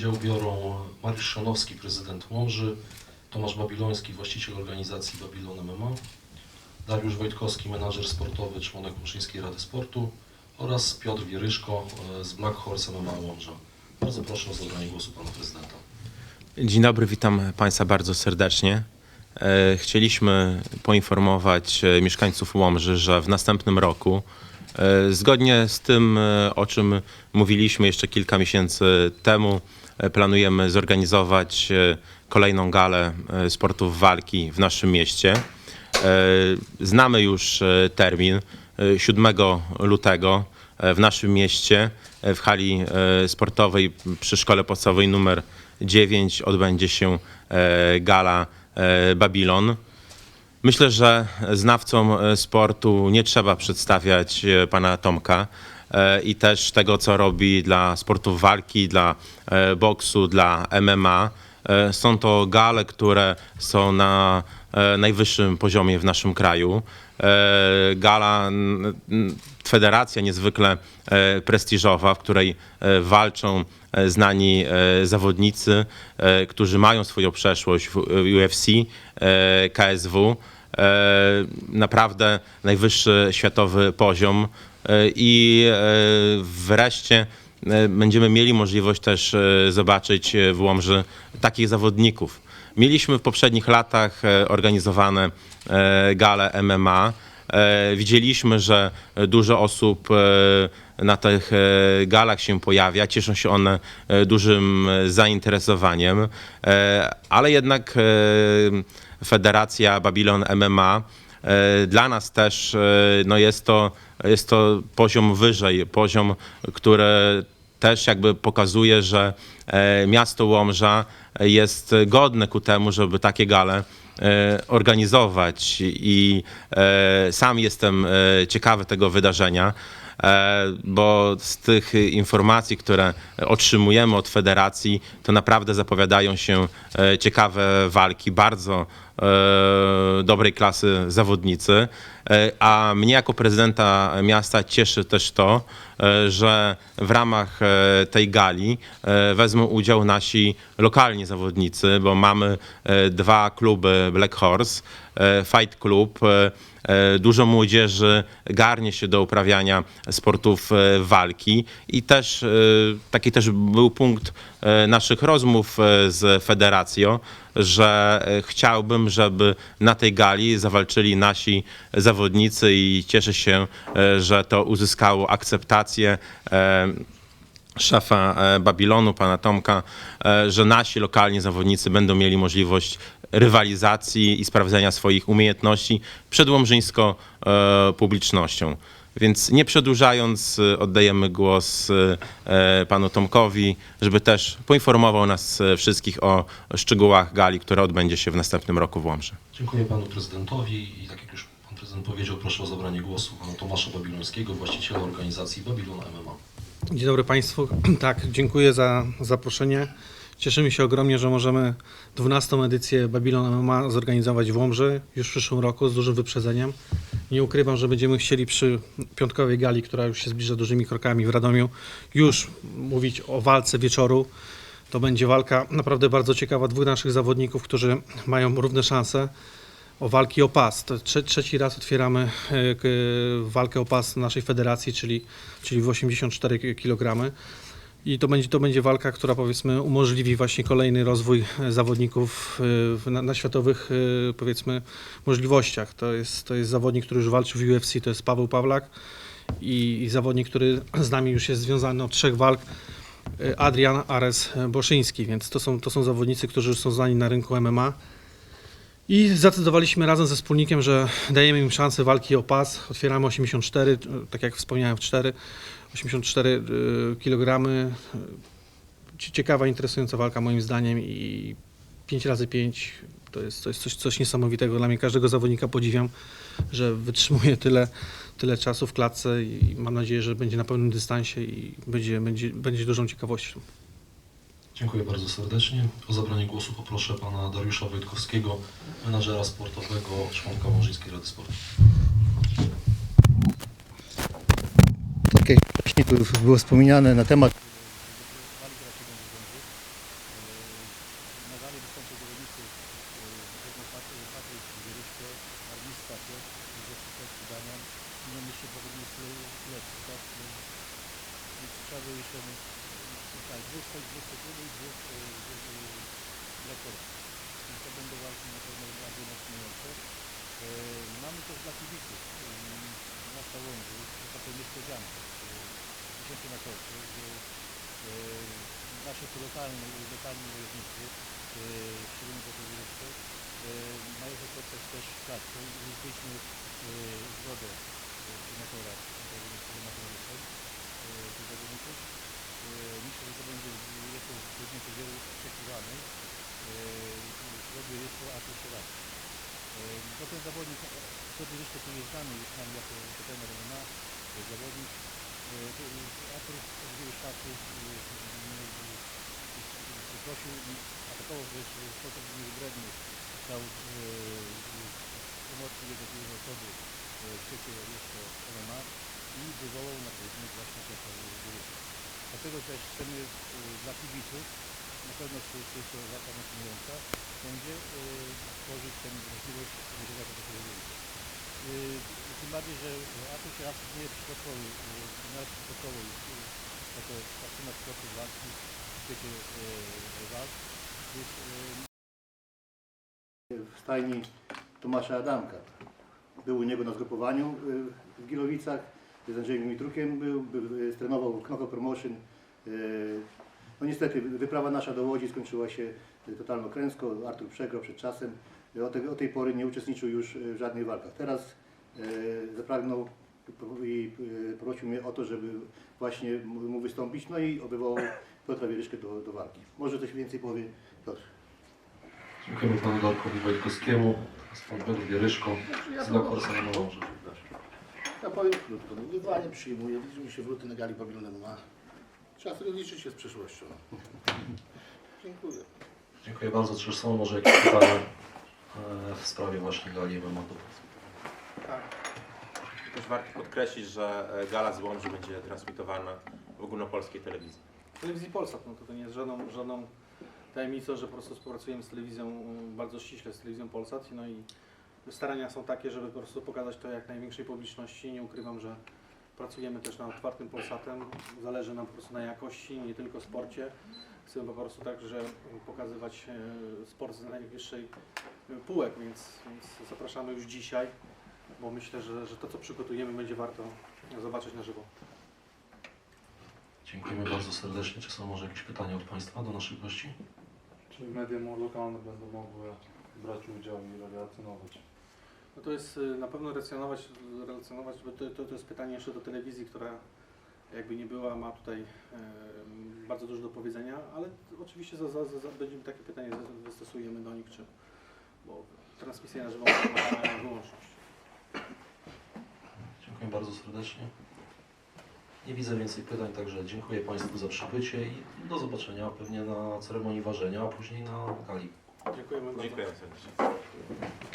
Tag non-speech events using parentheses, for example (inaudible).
udział biorą Mariusz Szanowski, prezydent Łomży, Tomasz Babiloński, właściciel organizacji Babilon MMA, Dariusz Wojtkowski, menadżer sportowy, członek Łomżyńskiej Rady Sportu oraz Piotr Wieryszko e, z Black Horse MMA Łomża. Bardzo proszę o zabranie głosu pana prezydenta. Dzień dobry, witam Państwa bardzo serdecznie. E, Chcieliśmy poinformować e, mieszkańców Łomży, że w następnym roku, zgodnie z tym, o czym mówiliśmy jeszcze kilka miesięcy temu, planujemy zorganizować e, kolejną galę e, sportów walki w naszym mieście. E, Znamy już e, termin e, 7 lutego e, w naszym mieście e, w hali e, sportowej przy szkole podstawowej numer 9 odbędzie się e, gala e, Babilon. Myślę, że znawcom e, sportu nie trzeba przedstawiać e, pana Tomka e, i też tego, co robi dla sportów walki, dla e, boksu, dla MMA. E, Są to gale, które są na e, najwyższym poziomie w naszym kraju. E, Gala, federacja niezwykle e, prestiżowa, w której e, walczą e, znani e, zawodnicy, e, którzy mają swoją przeszłość w UFC, e, KSW. E, Naprawdę najwyższy światowy poziom E, i e, wreszcie e, będziemy mieli możliwość też e, zobaczyć e, w Łomży takich zawodników. Mieliśmy w poprzednich latach e, organizowane e, gale MMA. E, Widzieliśmy, że dużo osób e, na tych e, galach się pojawia, cieszą się one e, dużym e, zainteresowaniem, E, ale jednak e, Federacja Babylon MMA e, dla nas też e, no jest, to, jest to poziom wyżej, poziom, który też jakby pokazuje, że e, miasto Łomża jest godne ku temu, żeby takie gale e, organizować. I e, sam jestem e, ciekawy tego wydarzenia, e, bo z tych informacji, które otrzymujemy od federacji, to naprawdę zapowiadają się e, ciekawe walki, bardzo e, dobrej klasy zawodnicy. E, A mnie jako prezydenta miasta cieszy też to, e, że w ramach e, tej gali e, wezmą udział nasi lokalni zawodnicy, bo mamy e, dwa kluby Black Horse, e, Fight Club, e, e, dużo młodzieży garnie się do uprawiania sportów e, walki. I też e, taki też był punkt e, naszych rozmów e, z federacją, że e, chciałbym, żeby na tej gali zawalczyli nasi zawodnicy i cieszę się, e, że to uzyskało akceptację e, szefa e, Babilonu, pana Tomka, e, że nasi lokalni zawodnicy będą mieli możliwość rywalizacji i sprawdzenia swoich umiejętności przed łomżyńską e, publicznością. Więc nie przedłużając, e, oddajemy głos e, panu Tomkowi, żeby też poinformował nas e, wszystkich o szczegółach gali, która odbędzie się w następnym roku w Łomży. Dziękuję panu prezydentowi i tak jak już pan prezydent powiedział, proszę o zabranie głosu pana Tomasza Babilońskiego, właściciela organizacji Babilon MMA. Dzień dobry Państwu. (clears throat) Tak, dziękuję za zaproszenie. Cieszymy się ogromnie, że możemy 12. edycję Babylon MMA zorganizować w Łomży już w przyszłym roku z dużym wyprzedzeniem. Nie ukrywam, że będziemy chcieli przy piątkowej gali, która już się zbliża dużymi krokami w Radomiu, już mówić o walce wieczoru. To będzie walka naprawdę bardzo ciekawa dwóch naszych zawodników, którzy mają równe szanse o walki o pas. To trze- trzeci raz otwieramy e, walkę o pas naszej federacji, czyli, czyli w 84 kg. I to będzie, to będzie walka, która powiedzmy umożliwi właśnie kolejny rozwój e, zawodników e, na, na światowych e, powiedzmy możliwościach. To jest, to jest zawodnik, który już walczył w UFC, to jest Paweł Pawlak i, i zawodnik, który z nami już jest związany od trzech walk, Adrian Ares Boszyński, więc to są, to są zawodnicy, którzy już są znani na rynku MMA. I zdecydowaliśmy razem ze wspólnikiem, że dajemy im szansę walki o pas. Otwieramy 84, tak jak wspomniałem, w 4, 84 kg. Ciekawa, interesująca walka moim zdaniem i 5 razy 5 to jest, jest coś, coś niesamowitego. Dla mnie każdego zawodnika podziwiam, że wytrzymuje tyle, tyle czasu w klatce i mam nadzieję, że będzie na pełnym dystansie i będzie, będzie, będzie dużą ciekawością. Dziękuję bardzo serdecznie. O zabranie głosu poproszę pana Dariusza Wojtkowskiego, menadżera sportowego, członka Łomżyńskiej Rady Sportu. Tak wcześniej tu było wspomniane na temat Mamy też dla kibiców na niespodziankę. Dziesiąty na korcie, że e, nasi tu lokalni, lokalni wojownicy, e, szczególnie to Wieruszko, e, mają zakończyć też klatkę. Już byliśmy e, zgodę senatora, senatorów, tych zawodników. E, Myślę, że to będzie, jest to trudny to wielu oczekiwany. Robię jest to Artur Sierawski. Bo ten zawodnik, wtedy jeszcze tu jest znany, jest znany jako trener MMA, jest zawodnik. E, to- Artur od wielu czasu prosił, atakował wręcz w sposób niewybredny. Chciał promocji jego jego osoby e, w świecie jeszcze MMA i wywołał na pojedynek właśnie Piotra Wieruszka. Dlatego też chcemy e, dla kibiców, na pewno jest jeszcze walka mocniejsza, będzie e, tworzyć tę możliwość wyjścia do takiego. E, Tym bardziej, że się raz nie przypadkowy, e, nawet przypadkowy e, jako pasjonat sportu walki w świecie walk. Jest, w stajni Tomasza Adamka. Był u niego na zgrupowaniu y, w Gilowicach, z Andrzejem Mitrukiem był, był y, trenował Knockout Promotion. Y, No niestety wyprawa nasza do Łodzi skończyła się y, totalną klęską. Artur przegrał przed czasem. Od tej, od tej pory nie uczestniczył już y, w żadnych walkach. Teraz y, zapragnął i y, prosił mnie o to, żeby właśnie mu wystąpić, no i obywał Piotra Wieryszkę do, do walki. Może coś więcej powie Piotr. Dziękujemy panu Darkowi Wojtkowskiemu, Piotr Wieryszko, Ja z Lakorsa na Małąży. Ja powiem krótko. No, przyjmuję. Widzimy się w luty na gali Babilonu ma. Czas rozliczyć się z przeszłością. Dziękuję. Dziękuję bardzo. Czy są może jakieś pytania e, w sprawie właśnie gali MMA? Też warto podkreślić, że e, gala z Łomży będzie transmitowana w ogólnopolskiej telewizji. W telewizji Polsat, no to, to nie jest żadną, żadną tajemnicą, że po prostu współpracujemy z telewizją um, bardzo ściśle, z telewizją Polsat. No i starania są takie, żeby po prostu pokazać to jak największej publiczności. Nie ukrywam, że pracujemy też nad otwartym Polsatem. Zależy nam po prostu na jakości, nie tylko sporcie. Chcemy po prostu także pokazywać e, sport z najwyższej e, półek, więc, więc zapraszamy już dzisiaj, bo myślę, że, że to co przygotujemy będzie warto zobaczyć na żywo. Dziękujemy bardzo serdecznie. Czy są może jakieś pytania od Państwa do naszych gości? Czy media lokalne będą mogły brać udział i relacjonować? No to jest y, na pewno relacjonować, relacjonować bo to, to, to jest pytanie jeszcze do telewizji, która jakby nie była, ma tutaj e, bardzo dużo do powiedzenia, ale oczywiście za, za, za, będziemy takie pytanie wystosujemy do nich, czy, bo transmisja na żywo ma ma wyłączność. Dziękuję bardzo serdecznie. Nie widzę więcej pytań, także dziękuję Państwu za przybycie i do zobaczenia pewnie na ceremonii ważenia, a później na gali. Dziękujemy bardzo. Dziękuję serdecznie.